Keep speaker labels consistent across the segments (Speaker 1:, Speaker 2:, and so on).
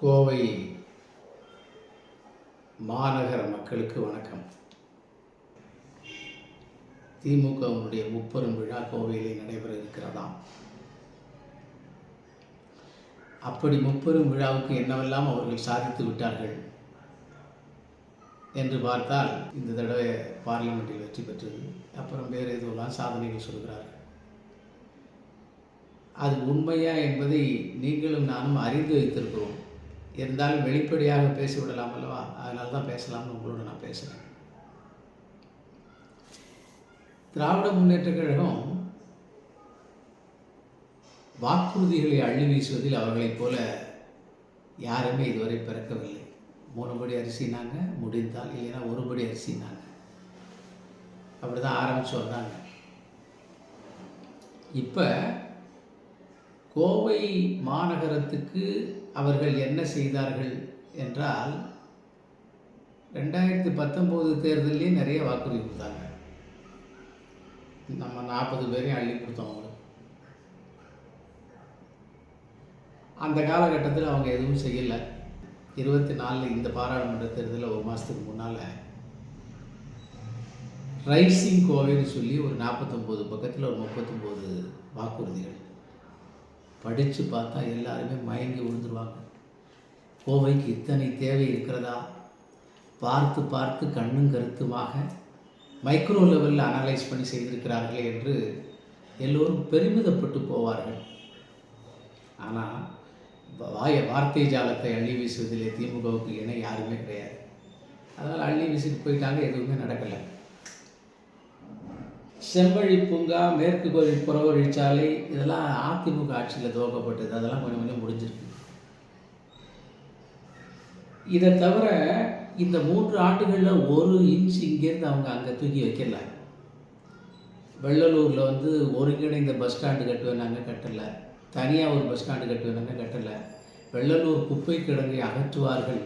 Speaker 1: கோவை மாநகர மக்களுக்கு வணக்கம். திமுகவினுடைய முப்பெரும் விழா கோவையிலே நடைபெற இருக்கிறதாம் அப்படி முப்பெரும் விழாவுக்கு என்னவெல்லாம் அவர்கள் சாதித்து விட்டார்கள் என்று பார்த்தால் இந்த தடவை பார்லிமெண்ட்டில் வெற்றி பெற்றது அப்புறம் வேறு எதுவெல்லாம் சாதனைகள் சொல்கிறார்கள். அது உண்மையா என்பதை நீங்களும் நானும் அறிந்து வைத்திருக்கிறோம். இருந்தாலும் வெளிப்படையாக பேசிவிடலாம் அல்லவா? அதனால தான் பேசலாம்னு உங்களோட நான் பேசுகிறேன் திராவிட முன்னேற்ற கழகம் வாக்குறுதிகளை அள்ளி வீசுவதில் அவர்களைப் போல யாருமே இதுவரை பிறக்கவில்லை. மூணு படி அரிசினாங்க முடிந்தால் இல்லைன்னா ஒரு படி அரிசினாங்க. அப்படி தான் ஆரம்பித்து வந்தாங்க. இப்போ கோவை மாநகரத்துக்கு அவர்கள் என்ன செய்தார்கள் என்றால் ரெண்டாயிரத்தி பத்தொம்போது தேர்தலே நிறைய வாக்குறுதி கொடுத்தாங்க. நம்ம நாற்பது பேரையும் அள்ளி கொடுத்தோம் அவங்களுக்கு அந்த காலகட்டத்தில் அவங்க எதுவும் செய்யலை. இருபத்தி நாலில் இந்த பாராளுமன்ற தேர்தலில் ஒரு மாதத்துக்கு முன்னால் ரைசிங் கோவைன்னு சொல்லி ஒரு நாற்பத்தொம்போது பக்கத்தில் ஒரு முப்பத்தொம்போது வாக்குறுதிகள். படித்து பார்த்தா எல்லாருமே மயங்கி விழுந்துருவாங்க. கோவைக்கு இத்தனை தேவை இருக்கிறதா? பார்த்து பார்த்து கண்ணும் கருத்துமாக மைக்ரோ லெவலில் அனலைஸ் பண்ணி செய்திருக்கிறார்களே என்று எல்லோரும் பெருமிதப்பட்டு போவார்கள். ஆனால் வாய வார்த்தை ஜாலத்தை அள்ளி வீசுவதிலே திமுகவுக்கு இணை யாருமே கிடையாது. அதனால் அள்ளி வீசிட்டு போயிட்டாங்க எதுவுமே நடக்கலை. செம்பழி பூங்கா மேற்கு கோவில் புறவழிச்சாலை இதெல்லாம் அதிமுக ஆட்சியில் துவக்கப்பட்டது. அதெல்லாம் கொஞ்சம் கொஞ்சம் முடிஞ்சிருக்கு. இதை தவிர இந்த மூன்று ஆண்டுகளில் ஒரு இன்ச் இங்கேருந்து அவங்க அங்கே தூக்கி வைக்கல. வெள்ளலூரில் வந்து ஒருங்கிணைந்த பஸ் ஸ்டாண்டு கட்டுவேனாங்க கட்டலை. தனியாக ஒரு பஸ் ஸ்டாண்டு கட்டுவேனாங்க கட்டலை. வெள்ளலூர் குப்பை கிடங்கை அகற்றுவார்கள்.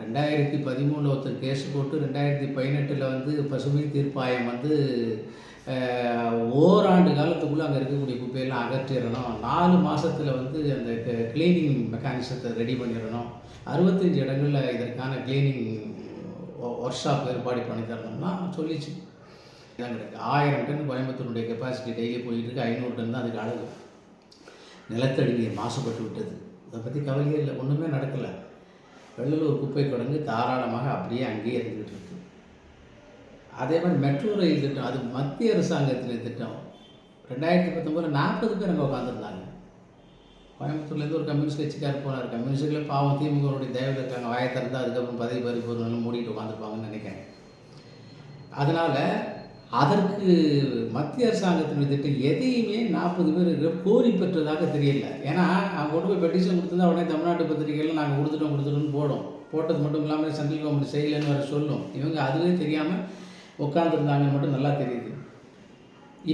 Speaker 1: ரெண்டாயிரத்தி பதிமூணில் ஒருத்தர் கேஸ் போட்டு ரெண்டாயிரத்தி பதினெட்டில் வந்து பசுமை தீர்ப்பாயம் வந்து ஓராண்டு காலத்துக்குள்ளே அங்கே இருக்கக்கூடிய குப்பையெல்லாம் அகற்றிடணும். நாலு மாதத்தில் வந்து அந்த க்ளீனிங் மெக்கானிசத்தை ரெடி பண்ணிடணும். அறுபத்தஞ்சு இடங்களில் இதற்கான க்ளீனிங் ஒர்க் ஷாப் ஏற்பாடு பண்ணி தரணும்னா சொல்லிச்சு ஆயிரம் டன் கோயம்புத்தூருடைய கெப்பாசிட்டி டெய்லி போயிட்டு இருக்கு ஐநூறு டன் தான் அதுக்கு அளவு நிலத்தடி நீர் மாசுபட்டு விட்டது. அதை பற்றி கவலையே இல்லை. ஒன்றுமே நடக்கலை. வெள்ளலூர் குப்பை கிடங்கு தாராளமாக அப்படியே அங்கேயே இருந்துகிட்டு இருக்கு. அதே மாதிரி மெட்ரோ ரயில் திட்டம் அது மத்திய அரசாங்கத்தின் திட்டம். ரெண்டாயிரத்தி பத்தொம்போதில் நாற்பது பேர் அங்கே உட்காந்துருந்தாங்க கோயம்புத்தூர்லேருந்து ஒரு கம்யூனிஸ்ட் கட்சிக்கார் போனார். கம்யூனிஸ்டுகளே பாவம் திமுகவுடைய தயவில் இருக்காங்க வாயை திறந்து அதுக்கப்புறம் பதவி பறிப்பு பொருள் மூடிட்டு உட்காந்துருப்பாங்கன்னு நினைக்கிறேன். அதனால் அதற்கு மத்திய அரசாங்கத்தினுடைய திட்டம் எதையுமே நாற்பது பேர் இருக்கிற கோரி பெற்றதாக தெரியல. ஏன்னா அவங்க கொண்டு போய் பெட்டிஷன் கொடுத்துருந்தா உடனே தமிழ்நாட்டு பத்திரிகையில் நாங்கள் கொடுத்துட்டோம் கொடுத்துட்டோம்னு போடும். போட்டது மட்டும் இல்லாமல் சென்ட்ரல் கவர்மெண்ட் செய்யலைன்னு வேறு சொல்லும். இவங்க அதுவே தெரியாமல் உட்காந்துருந்தாங்கன்னு மட்டும் நல்லா தெரியுது.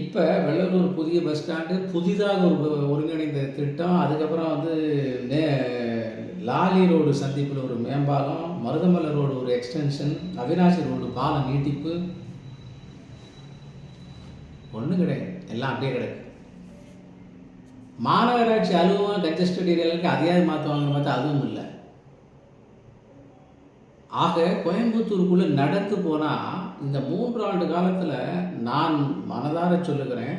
Speaker 1: இப்போ வெள்ளலூர் புதிய பஸ் ஸ்டாண்டு புதிதாக ஒரு ஒருங்கிணைந்த திட்டம் அதுக்கப்புறம் வந்து நே லாலி ரோடு சந்திப்பில் ஒரு மேம்பாலம் மருதமலை ரோடு ஒரு எக்ஸ்டென்ஷன் அவினாசி ரோடு பாலம் நீட்டிப்பு ஒன்றும் கிடையாது. எல்லாம் அப்படியே கிடக்கு. மாநகராட்சி அலுவலகம் கன்ஜஸ்டட் ஏரியாவுக்கு அதிகாரி மாற்றுவாங்கன்னு பார்த்தா அதுவும் இல்லை. ஆக கோயம்புத்தூருக்குள்ளே நடந்து போனால் இந்த மூன்று ஆண்டு காலத்தில் நான் மனதார சொல்லுகிறேன்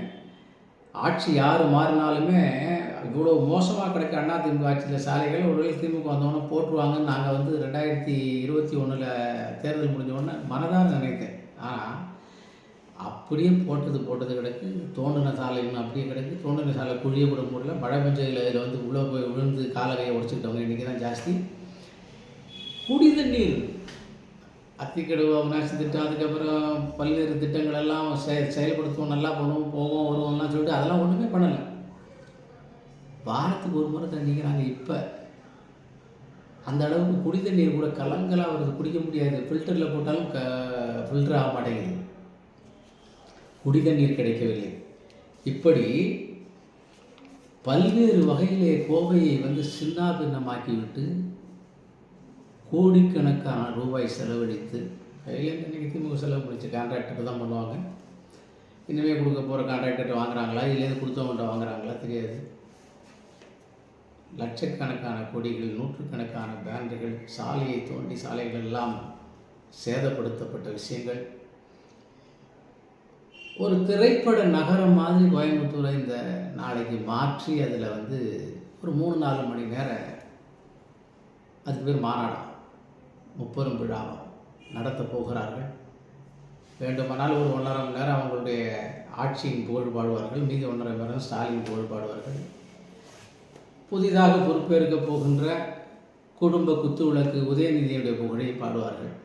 Speaker 1: ஆட்சி யார் மாறினாலுமே இவ்வளோ மோசமாக கிடைக்க அண்ணா திமுக ஆட்சியில் சாலைகள் ஒருவேளை திமுக வந்தோடனே போட்டுருவாங்கன்னு நாங்கள் வந்து ரெண்டாயிரத்தி இருபத்தி ஒன்றில் தேர்தல் முடிஞ்ச உடனே மனதார நினைத்தேன். ஆனால் அப்படியே போட்டது போட்டது கிடக்கு. தோண்டின சாலைன்னு அப்படியே கிடக்கு. தோண்டின சாலை குழிய கூட போடல மழை பெஞ்சதில் இதில் வந்து உள்ள போய் விழுந்து காலகையை உடச்சிக்கிட்டவங்க இன்றைக்கி தான் ஜாஸ்தி. குடி தண்ணீர் அத்திக்கடவு அவினாசி திட்டம் அதுக்கப்புறம் பல்வேறு திட்டங்கள் எல்லாம் செய செயல்படுத்துவோம் நல்லா பண்ணுவோம் போவோம் வருவோம்லாம் சொல்லிட்டு அதெல்லாம் ஒன்றுமே பண்ணலை. வாரத்துக்கு ஒரு முறை தண்ணிக்கிறாங்க இப்போ. அந்த அளவுக்கு குடி தண்ணீர் கூட கலங்கலாக வருது. குடிக்க முடியாது. ஃபில்டரில் போட்டாலும் க ஃபில்டர் ஆக மாட்டேங்குது. குடி தண்ணீர் கிடைக்கவில்லை. இப்படி பல்வேறு வகையிலே கோவையை வந்து சின்னாபின்னமாக்கிவிட்டு கோடிக்கணக்கான ரூபாய் செலவழித்து கையிலேருந்து இன்றைக்கி திமுக செலவு பிடிச்சி கான்ட்ராக்டர் தான் பண்ணுவாங்க. இனிமேல் கொடுக்க போகிற கான்ட்ராக்டர்கிட்ட வாங்குறாங்களா? இல்லையே கொடுத்தவங்கள்ட்ட வாங்குறாங்களா? தெரியாது. லட்சக்கணக்கான கொடிகள் நூற்றுக்கணக்கான பேனர்கள் சாலையை தோண்டி சாலைகள் எல்லாம் சேதப்படுத்தப்பட்ட விஷயங்கள். ஒரு திரைப்பட நகரம் மாதிரி கோயம்புத்தூரை இந்த நாளைக்கு மாற்றி அதில் வந்து ஒரு மூணு நாலு மணி நேரம் அதுக்கு பேர் மாநாடம் முப்பெரும் விழாவும் நடத்த போகிறார்கள். வேண்டுமானால் ஒரு ஒன்றரை மணி நேரம் அவங்களுடைய ஆட்சியின் புகழ் பாடுவார்கள் மீதி ஒன்றரை மணி நேரம் ஸ்டாலின் புகழ் பாடுவார்கள் புதிதாக பொறுப்பேற்க போகின்ற குடும்ப குத்துவிளக்கு உதயநிதியுடைய புகழை பாடுவார்கள்.